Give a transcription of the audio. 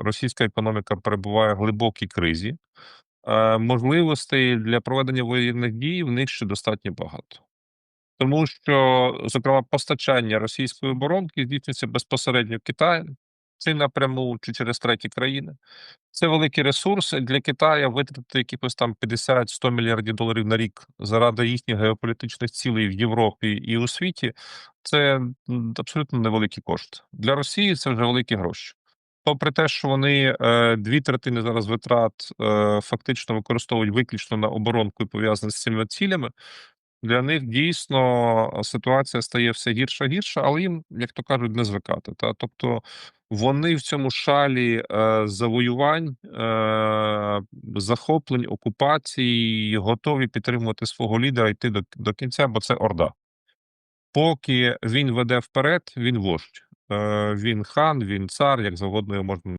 російська економіка перебуває в глибокій кризі. Е, можливостей для проведення воєнних дій в них ще достатньо багато. Тому що, зокрема, постачання російської оборонки здійснюється безпосередньо Китаєм, чи напряму, чи через треті країни. Це великий ресурс для Китаю витратити якихось там 50-100 мільярдів доларів на рік заради їхніх геополітичних цілей в Європі і у світі. Це абсолютно невеликий кошт. Для Росії це вже великі гроші. Попри те, що вони е, дві третини зараз витрат е, фактично використовують виключно на оборонку і пов'язані з цими цілями, для них дійсно ситуація стає все гірша гірша, але їм, як то кажуть, не звикати. Та тобто вони в цьому шалі е, завоювань, е, захоплень, окупацій готові підтримувати свого лідера йти до, до кінця, бо це орда. Поки він веде вперед, він вождь. Е, він хан, він цар, як завгодно його можна